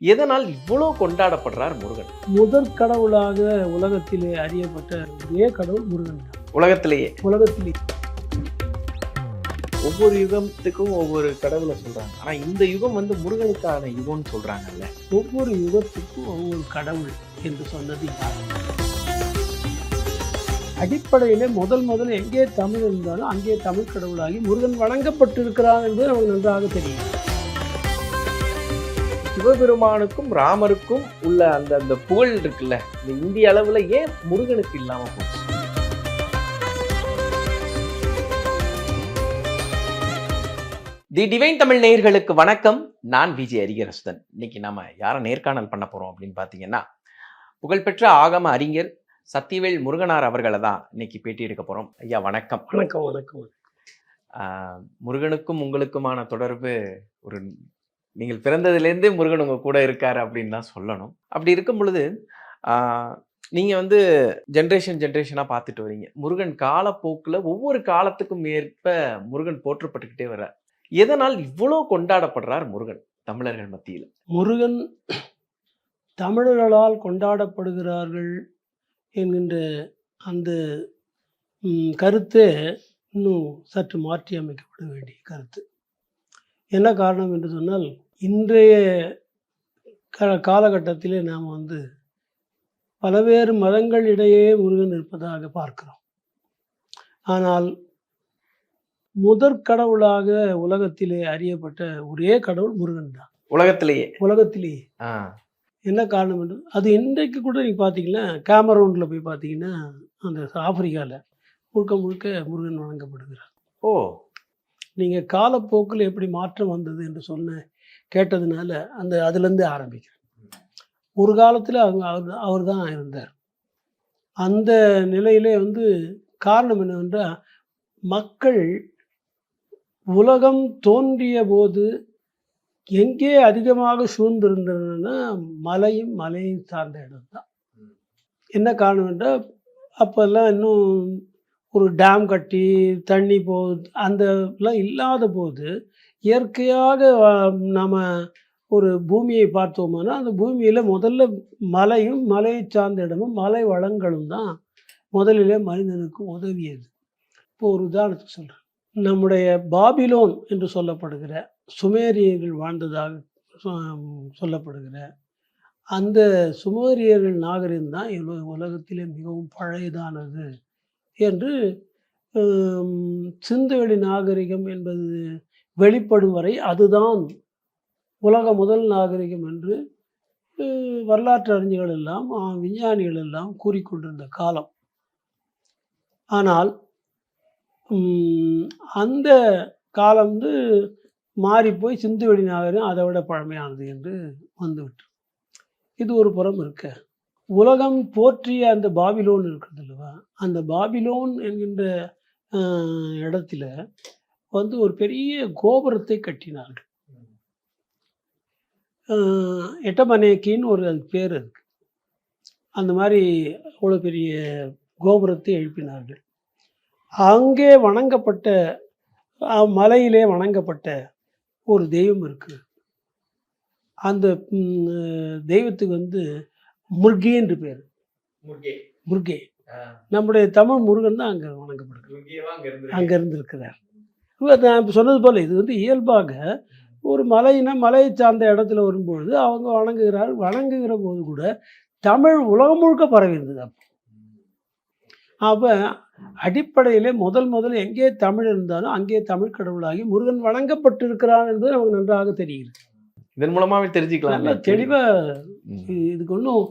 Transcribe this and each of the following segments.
எதனால் இவ்வளோ கொண்டாடப்படுறார் முருகன்? முதற் கடவுளாக உலகத்திலே அறியப்பட்ட ஒரே கடவுள் முருகன் உலகத்திலேயே? உலகத்திலே. ஒவ்வொரு யுகத்துக்கும் ஒவ்வொரு கடவுளை சொல்றாங்க. ஆனா இந்த யுகம் வந்து முருகனுக்கான யுகம்னு சொல்றாங்கல்ல. ஒவ்வொரு யுகத்துக்கும் ஒவ்வொரு கடவுள் என்று சொன்னது அடிப்படையிலே முதல் முதல் எங்கே தமிழ் இருந்தாலும் அங்கே தமிழ் கடவுளாகி முருகன் வணங்கப்பட்டிருக்கிறான் என்பது நமக்கு நன்றாக தெரியும். சிவபெருமானுக்கும் ராமருக்கும் உள்ள அந்த அந்த புகழ் இருக்குல்ல இந்த இந்திய அளவுல ஏன் முருகனுக்கு இல்லாம போச்சு? தி டிவைன் தமிழ் நேயர்களுக்கு வணக்கம். நான் விஜய் அரிகரசுதன் இன்னைக்கு நாம யாரை நேர்காணல் பண்ண போறோம் அப்படின்னு பாத்தீங்கன்னா புகழ்பெற்ற ஆகம அறிஞர் சத்தியவேல் முருகனார் அவர்களை தான் இன்னைக்கு பேட்டி எடுக்க போறோம். ஐயா வணக்கம். வணக்கம் வணக்கம். ஆஹ் முருகனுக்கும் உங்களுக்குமான தொடர்பு ஒரு நீங்கள் பிறந்ததுலேருந்தே முருகன் உங்கள் கூட இருக்காரு அப்படின்னு தான் சொல்லணும். அப்படி இருக்கும் பொழுது நீங்கள் வந்து ஜென்ரேஷன் ஜென்ரேஷனாக பார்த்துட்டு வரீங்க. முருகன் காலப்போக்கில் ஒவ்வொரு காலத்துக்கும் ஏற்ப முருகன் போற்றப்பட்டுக்கிட்டே வர்றார். எதனால் இவ்வளோ கொண்டாடப்படுறார் முருகன் தமிழர்கள் மத்தியில்? முருகன் தமிழர்களால் கொண்டாடப்படுகிறார்கள் என்கின்ற அந்த கருத்து இன்னும் சற்று மாற்றி அமைக்கப்பட வேண்டிய கருத்து. என்ன காரணம் என்று சொன்னால் இன்றைய க காலகட்டத்திலே நாம் வந்து பலவேறு மதங்களிடையே முருகன் இருப்பதாக பார்க்கிறோம். ஆனால் முதற் கடவுளாக உலகத்திலே அறியப்பட்ட ஒரே கடவுள் முருகன் தான். உலகத்திலேயே? உலகத்திலேயே. என்ன காரணம் என்று அது இன்றைக்கு கூட நீங்கள் பார்த்தீங்கன்னா கேமரூனில் போய் பார்த்தீங்கன்னா அந்த ஆப்பிரிக்காவில் முழுக்க முழுக்க முருகன் வணங்கப்படுகிறார். ஓ. நீங்கள் காலப்போக்கில் எப்படி மாற்றம் வந்தது என்று சொன்ன கேட்டதுனால அந்த அதுலேருந்து ஆரம்பிக்கிறேன் ஒரு காலத்தில் அவங்க அவர் அவர் தான் இருந்தார். அந்த நிலையிலே வந்து காரணம் என்னவென்றால் மக்கள் உலகம் தோன்றிய போது எங்கே அதிகமாக சூழ்ந்திருந்ததுன்னா மலையும் மலையும் சார்ந்த இடம் தான் என்ன காரணம் என்றால் அப்போல்லாம் இன்னும் ஒரு டேம் கட்டி தண்ணி போ அந்த எல்லாம் இல்லாத போது இயற்கையாக நாம் ஒரு பூமியை பார்த்தோம்னா அந்த பூமியில் முதல்ல மலையும் மலையை சார்ந்த இடமும் மலை வளங்களும் தான் முதலிலே மனிதனுக்கு உதவியது. இப்போ ஒரு உதாரணத்துக்கு சொல்கிறேன் நம்முடைய பாபிலோன் என்று சொல்லப்படுகிற சுமேரியர்கள் வாழ்ந்ததாக சொல்லப்படுகிற அந்த சுமேரியர்கள் நாகரிகம் தான் உலகத்திலே மிகவும் பழையதானது என்று சிந்தவெளி சிந்துவெளி நாகரிகம் என்பது வெளிப்படும் வரை அதுதான் உலக முதல் நாகரிகம் என்று வரலாற்று அறிஞர்கள் எல்லாம் விஞ்ஞானிகள் எல்லாம் கூறிக்கொண்டிருந்த காலம். ஆனால் அந்த காலம் வந்து மாறிப்போய் சிந்துவெளி நாகரிகம் அதை விட பழமையானது என்று வந்துவிட்டு இது ஒரு புறம் இருக்க. உலகம் போற்றிய அந்த பாபிலோன் இருக்கிறது அல்லவா? அந்த பாபிலோன் என்கின்ற இடத்துல வந்து ஒரு பெரிய கோபுரத்தை கட்டினார்கள். எட்டமனேக்கின்னு ஒரு அது பேர் இருக்கு. அந்த மாதிரி அவ்வளோ பெரிய கோபுரத்தை எழுப்பினார்கள். அங்கே வணங்கப்பட்ட மலையிலே வணங்கப்பட்ட ஒரு தெய்வம் இருக்கு. அந்த தெய்வத்துக்கு வந்து முர்கே என்று பேர். முர்கே. நம்முடைய தமிழ் முருகன் தான் அங்கே வணங்கப்படுகிறது அங்கே இருந்திருக்கிறார். நான் இப்போ சொன்னது போல் இது வந்து இயல்பாக ஒரு மலையினா மலையை சார்ந்த இடத்துல வரும்பொழுது அவங்க வணங்குகிறார் வணங்குகிற போது கூட தமிழ் உலகம் முழுக்க பரவி இருந்தது அப்போ அப்போ அடிப்படையிலே முதல் முதல் எங்கே தமிழ் இருந்தாலும் அங்கே தமிழ் கடவுளாகி முருகன் வணங்கப்பட்டிருக்கிறான் என்பது நமக்கு நன்றாக தெரிகிறது. இதன் மூலமாவே தெரிஞ்சுக்கலாம். தெளிவாக. இதுக்கு ஒன்றும்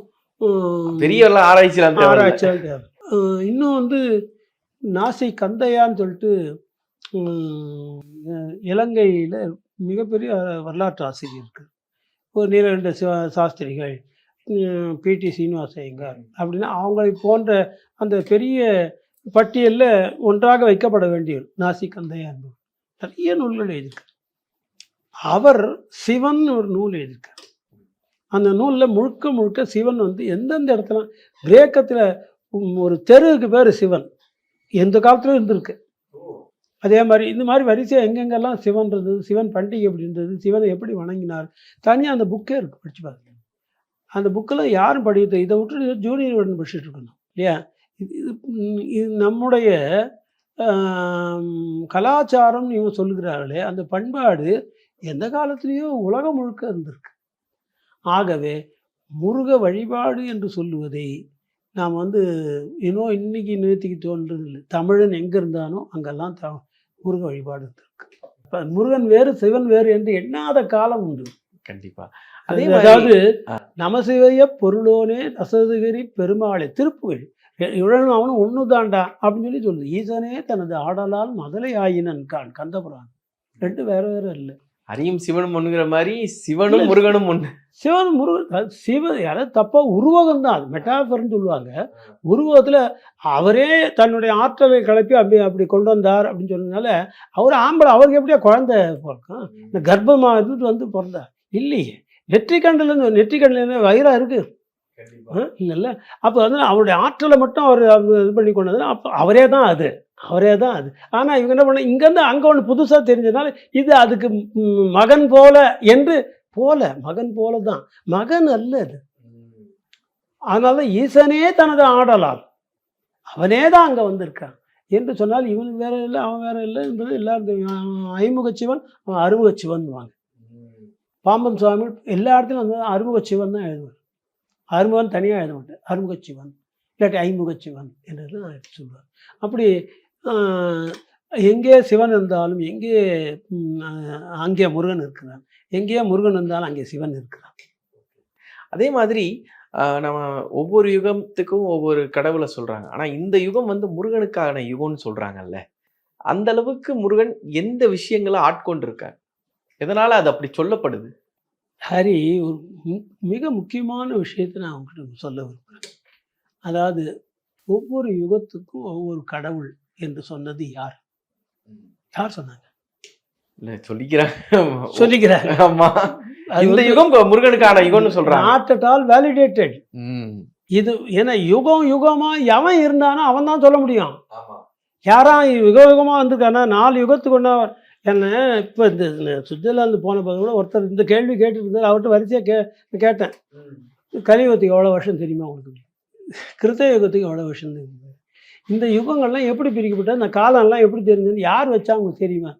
பெரிய தேவை. அஹ் இன்னும் வந்து நாசை கந்தையான்னு சொல்லிட்டு இலங்கையில் மிகப்பெரிய வரலாற்று ஆசிரியர் இருக்குது ஒரு நீலகண்ட சிவ சாஸ்திரிகள் பிடி சீனிவாச ஐயங்கார் அப்படின்னா அவங்களை போன்ற அந்த பெரிய பட்டியலில் ஒன்றாக வைக்கப்பட வேண்டியவர் நாசி கந்தையா என்பவர் நிறைய நூல்கள் எழுதியிருக்கார் அவர் சிவன் ஒரு நூல் எழுதியிருக்கார் அந்த நூலில் முழுக்க முழுக்க சிவன் வந்து எந்தெந்த இடத்துல கிரேக்கத்தில் ஒரு தெருவுக்கு பேர் சிவன். எந்த காலத்துலையும் இருந்திருக்கு? அதே மாதிரி இந்த மாதிரி வரிசையாக எங்கெங்கெல்லாம் சிவன் இருந்தது சிவன் பண்டிகை எப்படி இருந்தது சிவனை எப்படி வணங்கினார் தனியாக அந்த புக்கே இருக்குது படிச்சு பார்த்து அந்த புக்கில் யாரும் படிக்கிறது இதை விட்டு ஜூனியர் உடன் படிச்சுட்டு இருக்கணும் இல்லையா? இது இது இது நம்முடைய கலாச்சாரம்னு கலாச்சாரம் இவங்க சொல்லுகிறார்களே அந்த பண்பாடு எந்த காலத்துலேயோ உலகம் முழுக்க இருந்திருக்கு. ஆகவே முருக வழிபாடு என்று சொல்லுவதை நாம் வந்து இன்னும் இன்னைக்கு நேற்றுக்கு தோன்றது இல்லை தமிழன் எங்கே இருந்தானோ அங்கெல்லாம் த முருக வழிபாடு இப்போ முருகன் வேறு சிவன் வேறு என்று எண்ணாத காலம் உண்டு. கண்டிப்பா. அதே அதாவது. நமசிவய பொருளோனே ரசதுகிரி பெருமாளை திருப்புகழ். இழனும் அவனும் ஒன்று தாண்டா அப்படின்னு சொல்லி சொல்லுது. ஈசனே தனது ஆடலால் மதலை ஆயினன் கான் கந்தபுரான். ரெண்டு வேற வேற இல்லை. ஹரியும் சிவனும் ஒண்ணுங்கிற மாதிரி சிவனும் முருகனும் ஒண்ணு. சிவன் முருகன் சிவ யாராவது தப்பாக உருவகம் தான் அது மெட்டாஃபர்னு சொல்லுவாங்க. உருவகத்தில் அவரே தன்னுடைய ஆற்றலை கிளப்பி அப்படி அப்படி கொண்டு வந்தார் அப்படின்னு சொன்னதுனால அவர் ஆம்பளை அவருக்கு எப்படியா குழந்தை பிறக்கும்? இந்த கர்ப்பமாக இருந்துட்டு வந்து பிறந்தார் இல்லையே. நெற்றிக்கண்டிலேருந்து நெற்றிக்கண்டில் வயிறா இருக்கு. இல்லைல்ல? அப்போ வந்து அவருடைய ஆற்றலை மட்டும் அவர் இது பண்ணி கொண்டது அப்போ அவரே தான் அது. அவரே தான் அது. ஆனால் இவங்க என்ன பண்ண இங்கேருந்து அங்கே ஒன்று புதுசாக தெரிஞ்சதுனால இது அதுக்கு மகன் போல என்று போல மகன் போல தான். மகன் அல்ல அது. அதனால தான் ஈசனே தனது ஆடலால் அவனே தான் அங்கே வந்திருக்கான். என்று சொன்னால் இவனுக்கு வேற இல்லை அவன் வேற இல்லை என்பது எல்லாரும் ஐமுக சிவன் அவன் அறுமுக சிவன்வாங்க பாம்பன் சுவாமி எல்லா இடத்துலையும் வந்து அறுமுக சிவன் தான் எழுதுவார். அறுமுகன் தனியாக எழுத மாட்டேன் அறுமுக சிவன் இல்லாட்டி ஐமுக சிவன் என்று சொல்லுவார் அப்படி எங்கே சிவன் இருந்தாலும் எங்கே அங்கே முருகன் இருக்கிறான். எங்கே முருகன் இருந்தாலும் அங்கே சிவன் இருக்கிறான். அதே மாதிரி நம்ம ஒவ்வொரு யுகத்துக்கும் ஒவ்வொரு கடவுளை சொல்றாங்க. ஆனா இந்த யுகம் வந்து முருகனுக்கான யுகம்னு சொல்றாங்கல்ல. அந்த அளவுக்கு முருகன் எந்த விஷயங்களை ஆட்கொண்டிருக்கார்? எதனால அது அப்படி சொல்லப்படுது? ஹரி ஒரு மிக முக்கியமான விஷயத்தை நான் உங்ககிட்ட சொல்ல விரும்புகிறேன் அதாவது ஒவ்வொரு யுகத்துக்கும் ஒவ்வொரு கடவுள் என்று சொன்னது யார்? யார் சொன்னாங்க? சொல்லிக்கிறாங்க சொல்லிக்கிறார். ஆமா. இந்த யுகம் முருகனுக்கான யுகம்னு சொல்றாங்க. Not at all validated. இது ஏன்னா யுகம் யுகமா எவன் இருந்தானோ அவன் தான் சொல்ல முடியும். யாரா யுக யுகமா வந்திருக்கானா நாலு யுகத்துக்கு ஒன்றா என்ன இப்போ இந்த சுவிட்சர்லாந்து போன போது கூட ஒருத்தர் இந்த கேள்வி கேட்டுட்டு இருந்தார் அவர்கிட்ட வரிசையாக கே கேட்டேன். கலியுகத்துக்கு எவ்வளோ வருஷம் தெரியுமா உங்களுக்கு? கிருத்த யுகத்துக்கு எவ்வளோ வருஷம் தெரியுமா? இந்த யுகங்கள்லாம் எப்படி பிரிக்கப்பட்டது? இந்த காலம்லாம் எப்படி தெரிஞ்சது யார் வச்சா உங்களுக்கு தெரியுமா?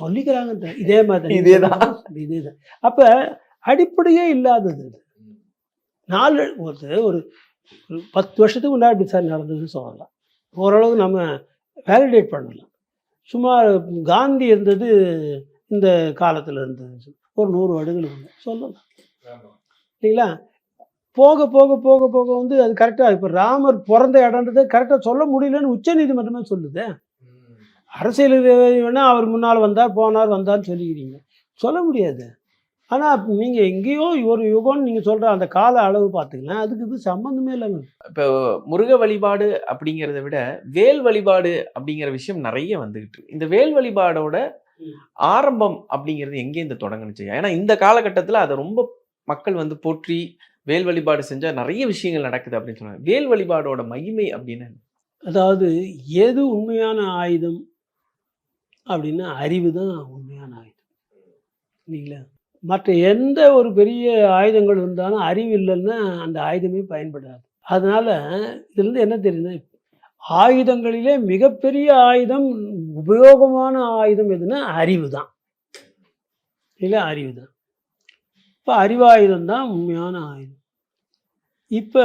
சொல்லிக்கிறாங்க இந்த- இதே மாதிரி இதேதான். இதே தான். அப்போ அடிப்படையே இல்லாதது இது. நாலு ஒரு ஒரு பத்து வருஷத்துக்கு முன்னாடி இப்படி சார் நடந்ததுன்னு சொல்லலாம். ஓரளவு நம்ம வேலிடேட் பண்ணலாம். சும்மா காந்தி இருந்தது இந்த காலத்தில் இருந்தது ஒரு நூறு வருடங்களுக்கு சொல்லலாம். இல்லைங்களா? போக போக போக போக வந்து அது கரெக்டாக இப்போ ராமர் பிறந்த இடன்றது கரெக்டாக சொல்ல முடியலன்னு உச்ச நீதிமன்றமே சொல்லுது. அரசியல் வேணா அவர் முன்னால் வந்தார் போனார் வந்தார்னு சொல்லிக்கிறீங்க. சொல்ல முடியாது. ஆனால் நீங்கள் எங்கேயோ ஒரு யுகம்னு நீங்கள் சொல்கிற அந்த கால அளவு பார்த்துக்கலாம் அதுக்கு இது சம்மந்தமே இல்லை இப்போ முருக வழிபாடு அப்படிங்கிறத விட வேல் வழிபாடு அப்படிங்கிற விஷயம் நிறைய வந்துகிட்டு இந்த வேல் வழிபாடோட ஆரம்பம் அப்படிங்கிறது எங்கேருந்து தொடங்குனுச்சு? ஏன்னா இந்த காலகட்டத்தில் அதை ரொம்ப மக்கள் வந்து போற்றி வேல் வழிபாடு செஞ்சால் நிறைய விஷயங்கள் நடக்குது அப்படின்னு சொன்னாங்க. வேல் வழிபாடோட மகிமை அப்படின்னு அதாவது எது உண்மையான ஆயுதம் அப்படின்னா அறிவு தான் உண்மையான ஆயுதம். இல்லைங்களா? மற்ற எந்த ஒரு பெரிய ஆயுதங்கள் இருந்தாலும் அறிவு இல்லைன்னா அந்த ஆயுதமே பயன்படாது. அதனால இதுலேருந்து என்ன தெரியுது? ஆயுதங்களிலே மிகப்பெரிய ஆயுதம் உபயோகமான ஆயுதம் எதுன்னா அறிவு தான். இல்லை அறிவு தான். இப்போ அறிவாயுதம் தான் உண்மையான ஆயுதம். இப்போ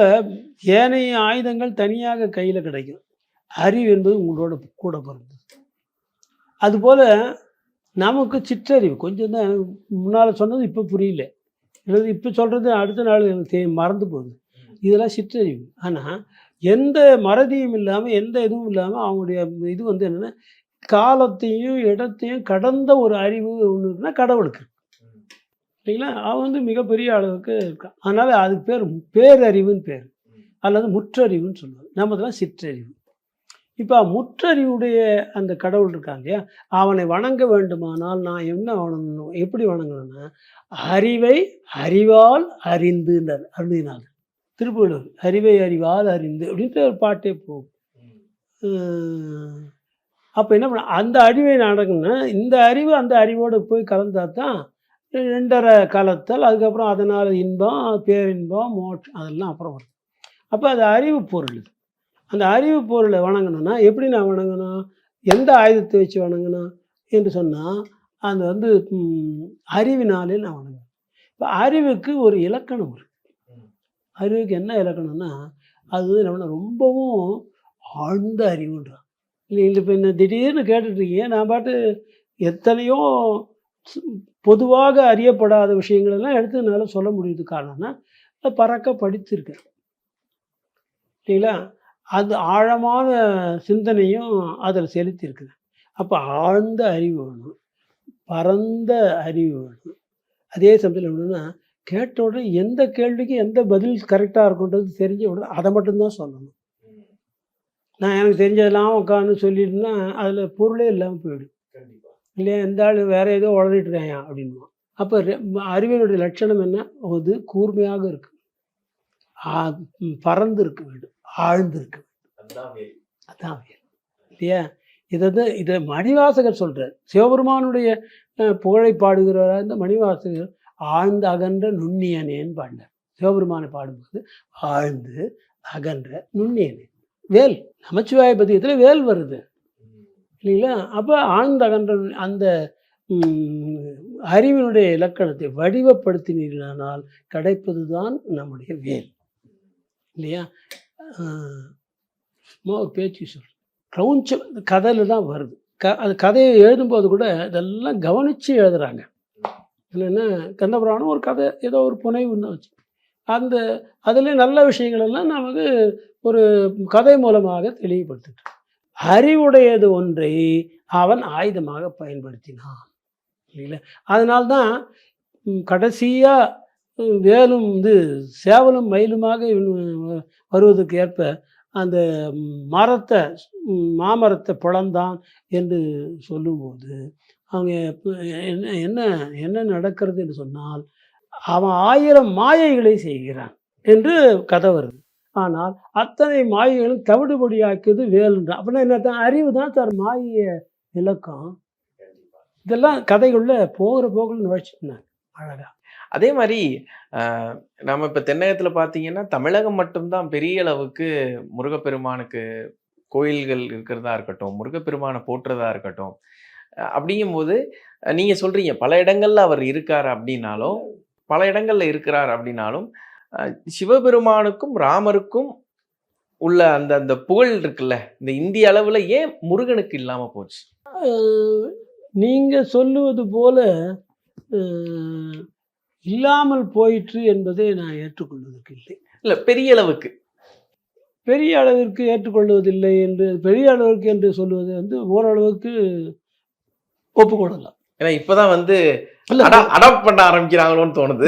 ஏனைய ஆயுதங்கள் தனியாக கையில் கிடைக்கும். அறிவு என்பது உங்களோட கூட பிறந்தது. அதுபோல் நமக்கு சிற்றறிவு. கொஞ்சம் தான் முன்னால் சொன்னது இப்போ புரியல. அல்லது இப்போ சொல்கிறது அடுத்த நாள் எனக்கு தெரிய மறந்து போகுது. இதெல்லாம் சிற்றறிவு. ஆனால் எந்த மறதியும் இல்லாமல் எந்த இதுவும் இல்லாமல் அவங்களுடைய இது வந்து என்னென்னா காலத்தையும் இடத்தையும் கடந்த ஒரு அறிவு ஒன்று இருக்குன்னா கடவுளுக்கு இல்லைங்களா? அவன் வந்து மிகப்பெரிய அளவுக்கு இருக்கான் அதனால் அதுக்கு பேர் பேரறிவுன்னு பேர். அல்லது முற்றறிவுன்னு சொல்லுவாங்க. நமதுலாம் சிற்றறிவு. இப்போ முற்றறிவுடைய அந்த கடவுள் இருக்கான் இல்லையா? அவனை வணங்க வேண்டுமானால் நான் என்ன வணங்கணும்? எப்படி வணங்கணும்னா அறிவை அறிவால் அறிந்துன்றார் அருளினார். திருப்புகழூர் அறிவை அறிவால் அறிந்து. அப்படின்ட்டு ஒரு பாட்டே போகும். அப்போ என்ன பண்ண அந்த அறிவை நடக்கணும்னா இந்த அறிவு அந்த அறிவோடு போய் கலந்தால் தான் ரெண்டரை காலத்தால் அதுக்கப்புறம் அதனால் இன்பம் பேரின்பம் மோட்சம் அதெல்லாம் அப்புறம் வரும். அப்போ அது அறிவு பொருள் இது. அந்த அறிவு பொருளை வணங்கணும்னா எப்படி நான் வணங்கணும்? எந்த ஆயுதத்தை வச்சு வணங்கணும்? என்று சொன்னால் அது வந்து அறிவினாலே நான் வணங்கணும். இப்போ அறிவுக்கு ஒரு இலக்கணம் இருக்குது அறிவுக்கு என்ன இலக்கணம்னா அது வந்து என்ன ரொம்பவும் ஆழ்ந்த அறிவுன்றான். இல்லை இல்லை இப்போ என்ன திடீர்னு கேட்டுட்ருக்கீங்க நான் பாட்டு எத்தனையோ பொதுவாக அறியப்படாத விஷயங்கள் எல்லாம் எடுத்து என்னால் சொல்ல முடியுது. காரணம்னா பறக்க படித்திருக்கேன் இல்லைங்களா? அது ஆழமான சிந்தனையும் அதில் செலுத்தியிருக்குது. அப்போ ஆழ்ந்த அறிவு வேணும். பரந்த அறிவு வேணும். அதே சமயத்தில் என்னென்னா கேட்ட உடனே எந்த கேள்விக்கு எந்த பதில் கரெக்டாக இருக்குன்றது தெரிஞ்ச உடனே அதை மட்டும்தான் சொல்லணும். நான் எனக்கு தெரிஞ்சதெல்லாம் உட்காந்து சொல்லிட்டுனா அதில் பொருளே இல்லாமல் போயிடும். இல்லையா இந்த ஆள் வேற ஏதோ உளறிட்டு இருக்காயா அப்படின்வான் அப்போ அறிவினுடைய லட்சணம் என்ன? அது கூர்மையாக இருக்கு. பறந்து இருக்க வேண்டும் ஆழ்ந்து இருக்க வேண்டும் அதான் வேல். இல்லையா? இதை தான் இதை மணிவாசகர் சொல்றார். சிவபெருமானுடைய புகழை பாடுகிறவராக இந்த மணிவாசகர்? ஆழ்ந்து அகன்ற நுண்ணியனேன்னு பாடினார். சிவபெருமானை பாடும்போது ஆழ்ந்து அகன்ற நுண்ணியனே வேல் நமச்சிவாய பதியத்தில் வேல் வருது. இல்லைங்களா? அப்போ ஆழ்ந்த அகன்ற அந்த அறிவினுடைய இலக்கணத்தை வடிவப்படுத்தினீர்களானால் கிடைப்பது தான் நம்முடைய வேல். இல்லையா? சும்மா ஒரு பேச்சு சொல். கிரௌஞ்சம் கதையில் தான் வருது. க அது கதையை எழுதும்போது கூட இதெல்லாம் கவனித்து எழுதுகிறாங்க என்னென்னா கந்தபுராணம் ஒரு கதை ஏதோ ஒரு புனைவுன்னு வச்சு. அந்த அதுலேயும் நல்ல விஷயங்களெல்லாம் நமக்கு ஒரு கதை மூலமாக தெளிவுபடுத்திட்டு அறிவுடையது ஒன்றை அவன் ஆயுதமாக பயன்படுத்தினான். இல்லைங்களா? அதனால்தான் கடைசியாக வேலும் இது சேவலும் மயிலுமாக இவன் வருவதற்கு ஏற்ப அந்த மரத்தை மாமரத்தை பிளந்தான் என்று சொல்லும்போது அவங்க என்ன என்ன என்ன நடக்கிறது என்று சொன்னால் அவன் ஆயிரம் மாயைகளை செய்கிறான் என்று கதை வருது. ஆனால் அத்தனை மாயைகளும் தவிடுபடியாக்கியது வேலுன்றான் அப்படின்னா என்ன அறிவு தான் சார் மாய இலக்கம் இதெல்லாம் கதைகளில் போகிற போக்கில் நுழைச்சிருந்தாங்க அழகா. அதே மாதிரி நம்ம இப்போ தென்னகத்தில் பார்த்தீங்கன்னா தமிழகம் மட்டும்தான் பெரிய அளவுக்கு முருகப்பெருமானுக்கு கோயில்கள் இருக்கிறதா இருக்கட்டும் முருகப்பெருமானை போற்றுறதா இருக்கட்டும் அப்படிங்கும்போது நீங்கள் சொல்கிறீங்க பல இடங்களில் அவர் இருக்கார் அப்படின்னாலும் பல இடங்களில் இருக்கிறார் அப்படின்னாலும் சிவபெருமானுக்கும் ராமருக்கும் உள்ள அந்த அந்த புகழ் இருக்குல்ல இந்த இந்திய அளவுல ஏன் முருகனுக்கு இல்லாம போச்சு? அஹ், நீங்க சொல்லுவது போல இல்லாமல் போயிற்று என்பதை நான் ஏற்றுக்கொள்வதற்கு இல்லை. இல்ல பெரிய அளவுக்கு. பெரிய அளவிற்கு ஏற்றுக்கொள்வதில்லை என்று பெரிய அளவிற்கு என்று சொல்வது வந்து ஓரளவுக்கு ஒப்புக்கொள்ளலாம். ஏன்னா இப்பதான் வந்து அடாப்ட் பண்ண ஆரம்பிக்கிறாங்களோன்னு தோணுது.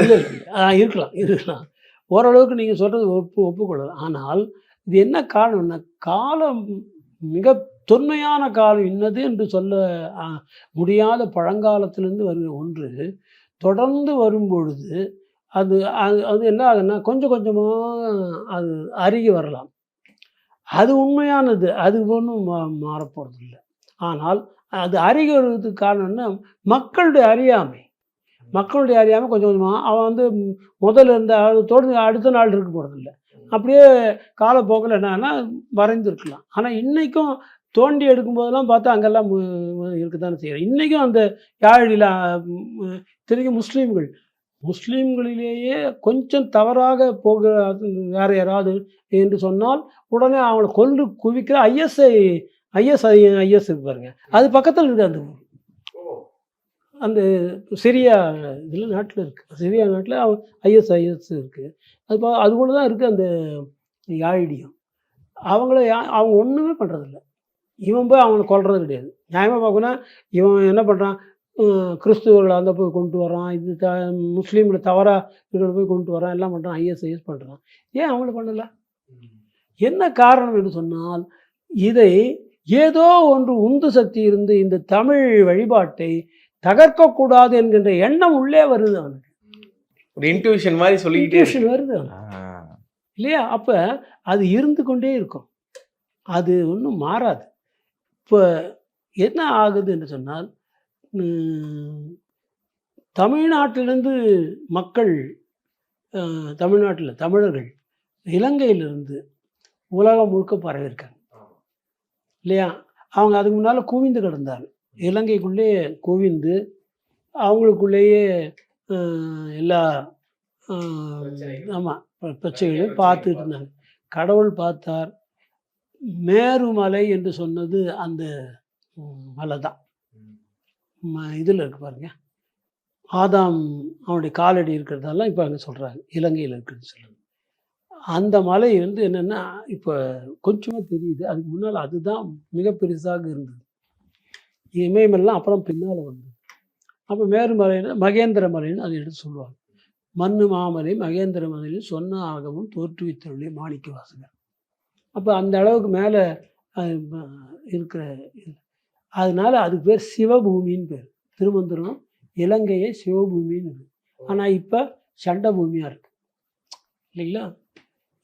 இருக்கலாம் இருக்கலாம். ஓரளவுக்கு நீங்கள் சொல்கிறது ஒப்பு ஒப்புக்கொள்ளலாம் ஆனால் இது என்ன காரணம்னா காலம் மிக தொன்மையான காலம் இன்னது என்று சொல்ல முடியாத பழங்காலத்திலிருந்து வருகிற ஒன்று தொடர்ந்து வரும்பொழுது அது அது அது என்ன ஆகுதுன்னா கொஞ்சம் கொஞ்சமாக அது அருகி வரலாம். அது உண்மையானது அது ஒன்றும் மா மாறப்போகிறது இல்லை ஆனால் அது அருகி வருவதுக்கு காரணம் என்ன? மக்களுடைய அறியாமை. மக்களுடைய அறியாமல் கொஞ்சம் கொஞ்சமாக அவன் வந்து முதல்ல இருந்த தொடர்ந்து அடுத்த நாள் இருக்க போகிறதில்ல அப்படியே காலப்போக்கில் என்னன்னா மறைந்திருக்கலாம் ஆனால் இன்றைக்கும் தோண்டி எடுக்கும்போதெல்லாம் பார்த்தா அங்கெல்லாம் இருக்க தானே செய்கிறோம் இன்றைக்கும் அந்த யாழில திரும்பி முஸ்லீம்கள். முஸ்லீம்களிலேயே கொஞ்சம் தவறாக போகிற வேறு யாராவது என்று சொன்னால் உடனே அவங்களை கொண்டு குவிக்கிற ஐஎஸ்ஐ ஐஎஸ் ஐஎஸ் இருப்பாருங்க பாருங்க. அது பக்கத்தில் இருக்குது அந்த ஊர். அந்த சிரியா இதில் நாட்டில் இருக்குது சிரியா நாட்டில் ஐஎஸ்ஐஎஸ் இருக்குது அது பா அது கூட தான் இருக்குது அந்த யாழிடியும். அவங்கள யா- அவங்க ஒன்றுமே பண்ணுறதில்ல இவன் போய் அவனை கொல்றது கிடையாது. நியாயமாக பார்க்கணும்னா இவன் என்ன பண்ணுறான் கிறிஸ்துவர்களை அந்த போய் கொண்டு வரான் இது த முஸ்லீம்களை தவறாக இருக்கிற போய் கொண்டு வரான் எல்லாம் பண்ணுறான் ஐஎஸ்ஐஎஸ் பண்ணுறான் ஏன் அவங்கள பண்ணலை? என்ன காரணம் என்று சொன்னால் இதை ஏதோ ஒன்று உந்து சக்தி இருந்து இந்த தமிழ் வழிபாட்டை தகர்க்கக்கூடாது என்கின்ற எண்ணம் உள்ளே வருது அவனுக்கு. ஒரு இன்ட்யூஷன் மாதிரி இருக்கு. Intuition வருது. இல்லையா? அப்போ அது இருந்து கொண்டே இருக்கும். அது ஒன்றும் மாறாது. இப்போ என்ன ஆகுது என்று சொன்னால் தமிழ்நாட்டிலிருந்து மக்கள் தமிழ்நாட்டில் தமிழர்கள் இலங்கையிலிருந்து உலகம் முழுக்க பரவியிருக்காங்க. இல்லையா? அவங்க அதுக்கு முன்னால் குவிந்து கிடந்தாங்க. இலங்கைக்குள்ளே குவிந்து அவங்களுக்குள்ளேயே எல்லா. ஆமாம் பிரச்சனைகளையும் பார்த்துட்டு இருந்தாங்க. கடவுள் பார்த்தார். மேருமலை என்று சொன்னது அந்த மலை தான். இதில் இருக்கு பாருங்க. ஆதாம் அவனுடைய காலடி இருக்கிறதெல்லாம் இப்போ அங்கே சொல்கிறாங்க இலங்கையில் இருக்குன்னு சொல்கிறாங்க அந்த மலை வந்து என்னென்னா இப்போ கொஞ்சமாக தெரியுது. அதுக்கு முன்னால் அதுதான் மிக பெருசாக இருந்தது. இமயமெல்லாம் அப்புறம் பின்னால் வந்தது. அப்போ மேருமலையில் மகேந்திர மலைன்னு அதை எடுத்து சொல்லுவாங்க. மண்ணு மாமலை மகேந்திர மலையில் சொன்ன ஆகவும் தோற்றுவித்தருடைய மாணிக்க வாசகர். அப்போ அந்த அளவுக்கு மேலே இருக்கிற அதனால் அதனால அதுக்கு பேர் சிவபூமின்னு பேர். திருமந்திரம் இலங்கையே சிவபூமின்னு இருக்கு. ஆனால் இப்போ சண்டை பூமியாக இருக்குது இல்லைங்களா?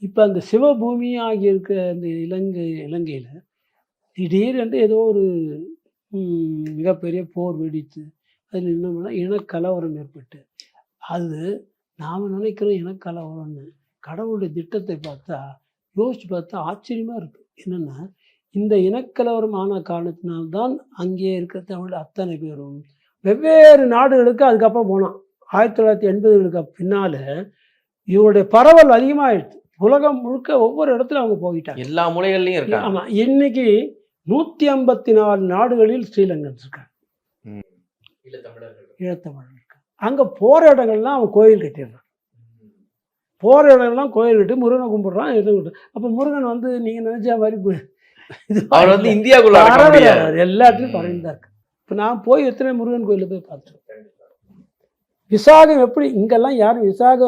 இப்போ அந்த சிவபூமி ஆகி இருக்க அந்த இலங்கை இலங்கையில் திடீரென்று ஏதோ ஒரு மிகப்பெரிய போர் வெடித்து அதில் என்ன இனக்கலவரம் ஏற்பட்டு. அது நாம் நினைக்கிறோம் இனக்கலவரம்னு. கடவுளுடைய திட்டத்தை பார்த்தா யோசிச்சு பார்த்தா ஆச்சரியமாக இருக்குது என்னென்னா இந்த இனக்கலவரம் ஆன காரணத்தினால்தான் அங்கே இருக்கிற தமிழ் அத்தனை பேரும் வெவ்வேறு நாடுகளுக்கு அதுக்கப்புறம் போனான். ஆயிரத்தி தொள்ளாயிரத்தி எண்பதுகளுக்கு பின்னால் இவருடைய பரவல் அதிகமாகிடுது உலகம் முழுக்க ஒவ்வொரு இடத்துல அவங்க போயிட்டாங்க. எல்லா மூலைகள்லயும் இருக்காங்க. ஆமாம் இன்னைக்கு நூற்றி ஐம்பத்தி நாலு நாடுகளில் ஸ்ரீலங்கன்ஸ் இருக்காங்க ஈழத்தமிழர் இருக்காங்க அங்கே போகிற இடங்கள்லாம் அவன் கோயில் கட்டிடுறான். போகிற இடங்கள்லாம் கோயில் கட்டி முருகனை கும்பிட்றான் எதுவும் கும்பிட்டு அப்போ முருகன் வந்து நீங்கள் நினச்ச மாதிரி பு- இது அவர் வந்து இந்தியாக்குள்ள அடக்க பரவ முடியாது. எல்லா இடத்துலையும் பரவிதான் இருக்கு இப்போ நான் போய் எத்தனை முருகன் கோயிலில் போய் பார்த்துருக்கேன் விசாகம் எப்படி? இங்கெல்லாம் யாரும் விசாக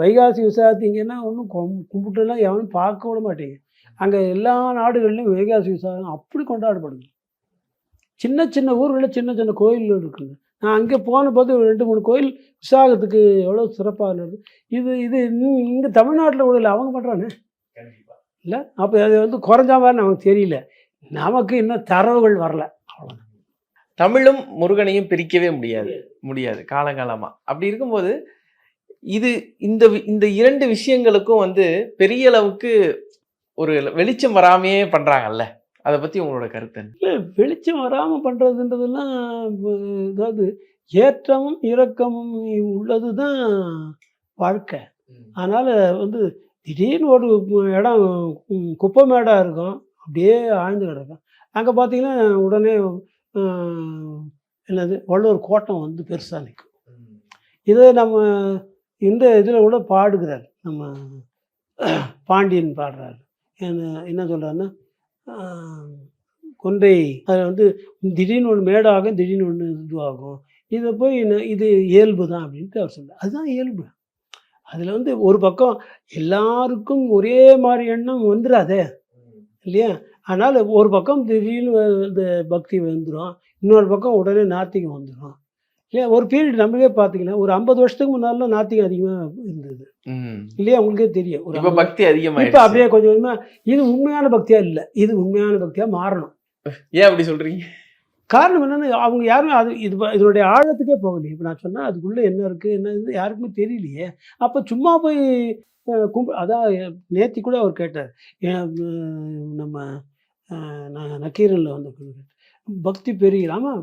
வைகாசி விசாகத்தீங்கன்னா ஒன்றும் கும்பிட்டுலாம் எவனும் பார்க்க விட மாட்டேங்க அங்கே எல்லா நாடுகள்லையும் வைகாசி விசாகம் அப்படி கொண்டாடப்படுது. சின்ன சின்ன ஊர்களில் சின்ன சின்ன கோயில்கள் இருக்குங்க. நான் அங்கே போன போது ரெண்டு மூணு கோயில் விசாகத்துக்கு எவ்வளோ சிறப்பாக இருந்தது. இது இது இங்கே தமிழ்நாட்டில் உள்ள அவங்க பண்ணுறானே இல்லை அப்போ அது வந்து குறைஞ்ச மாதிரி நமக்கு தெரியல. நமக்கு இன்னும் தரவுகள் வரல. அவ்வளோதான் தமிழும் முருகனையும் பிரிக்கவே முடியாது. முடியாது. காலகாலமா அப்படி இருக்கும்போது இது இந்த இந்த இரண்டு விஷயங்களுக்கும் வந்து பெரிய அளவுக்கு ஒரு வெளிச்சம் வராமையே பண்றாங்கல்ல? அதை பத்தி உங்களோட கருத்து? இல்லை வெளிச்சம் வராமல் பண்ணுறதுன்றதெல்லாம் அதாவது ஏற்றமும் இறக்கமும் உள்ளது தான் வாழ்க்கை அதனால் வந்து திடீர்னு ஒரு இடம் குப்பை மேடாக இருக்கும் அப்படியே ஆழ்ந்து கிடக்கும். அங்கே பார்த்தீங்கன்னா உடனே என்னது வள்ளுவர் கோட்டம் வந்து பெருசாக நிற்கும் இதை நம்ம இந்த இதில் கூட பாடுகிறார் நம்ம பாண்டியன் பாடுறாரு. என்ன என்ன சொல்கிறாருன்னா கொன்றை அதில் வந்து திடீர்னு ஒன்று மேடாகும் திடீர்னு ஒன்று இதுவாகும். இதை போய் இது இயல்பு தான் அப்படின்ட்டு அவர் சொல்றார். அதுதான் இயல்பு. அதில் வந்து ஒரு பக்கம் எல்லாருக்கும் ஒரே மாதிரி எண்ணம் வந்துடாதே இல்லையா? அதனால் ஒரு பக்கம் திடீர்னு இந்த பக்தி வந்துடும் இன்னொரு பக்கம் உடனே நாத்திகம் வந்துடும் இல்லையா ஒரு பீரியட் நம்மளே பார்த்தீங்கன்னா ஒரு ஐம்பது வருஷத்துக்கு முன்னாடிலாம் நாத்திகம் அதிகமாக இருந்தது. இல்லையா உங்களுக்கே தெரியும். ஒரு இப்ப பக்தி இப்போ அதிகமாயிடுச்சு அப்படியே கொஞ்சம் கொஞ்சமாக இது உண்மையான பக்தியா இல்லை. இது உண்மையான பக்தியாக மாறணும். ஏன் அப்படி சொல்றீங்க? காரணம் என்னன்னா அவங்க யாருமே அது இது இதனுடைய ஆழத்துக்கே போகலையே. இப்போ நான் சொன்னேன் அதுக்குள்ளே என்ன இருக்குது என்ன இது யாருக்குமே தெரியலையே. அப்போ சும்மா போய் கும்பி அதான் நேத்தி கூட அவர் கேட்டார். நம்ம நக்கீரனில் வந்து. பக்தி பெருகிறாம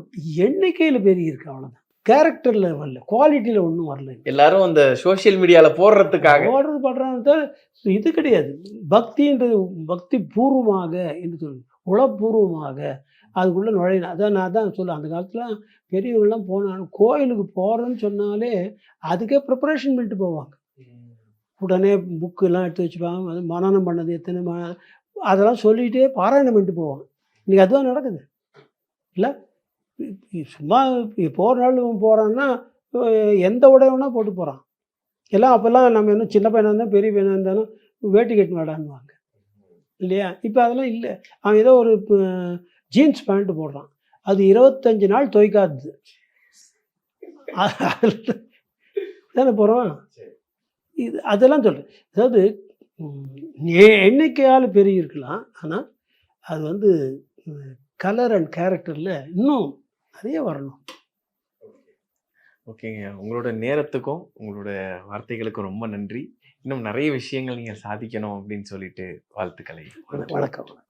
எண்ணிக்கையில் பெருகிருக்கு அவ்வளோதான் கேரக்டரில் வரல குவாலிட்டியில் ஒன்றும் வரல எல்லாரும் அந்த சோஷியல் மீடியால போடுறதுக்காக. ஓடுறது படுறாங்க இது கிடையாது. பக்தின்றது பக்தி பூர்வமாக என்று சொல்லு உளப்பூர்வமாக அதுக்குள்ளே நுழையணும். அதான் நான் தான் சொல்ல அந்த காலத்தில் பெரியவங்களாம் போனாலும் கோயிலுக்கு போகிறேன்னு சொன்னாலே அதுக்கே ப்ரிப்பரேஷன் பண்ணிட்டு போவாங்க. உடனே புக்கெல்லாம் எடுத்து வச்சுப்பாங்க. அது மனனம் பண்ணது எத்தனை ம அதெல்லாம் சொல்லிகிட்டே பாராயணம் பண்ணிட்டு போவாங்க. இன்றைக்கி அதுதான் நடக்குது. இல்லை? சும்மா போகிற நாள் போகிறான்னா எந்த உடை போட்டு போகிறான் எல்லாம் அப்போல்லாம் நம்ம என்ன சின்ன பையனாக இருந்தால் பெரிய பையனாக இருந்தாலும் வேட்டி கட்டு வேடான்னுவாங்க இல்லையா? இப்போ அதெல்லாம் இல்லை. அவன் ஏதோ ஒரு ஜீன்ஸ் பேண்ட்டு போடுறான். அது இருபத்தஞ்சு நாள் துவைக்காது தானே போகிறோம் இது அதெல்லாம் சொல்கிறேன் அதாவது எண்ணிக்கையால் பெருகி இருக்கலாம் ஆனால் அது வந்து கலர் அண்ட் கேரக்டரில் இன்னும் நிறைய வரணும். ஓகேங்க. உங்களோட நேரத்துக்கும் உங்களோட வார்த்தைகளுக்கும் ரொம்ப நன்றி. இன்னும் நிறைய விஷயங்கள் நீங்கள் சாதிக்கணும் அப்படின்னு சொல்லிட்டு வாழ்த்துக்களை. வணக்கம்.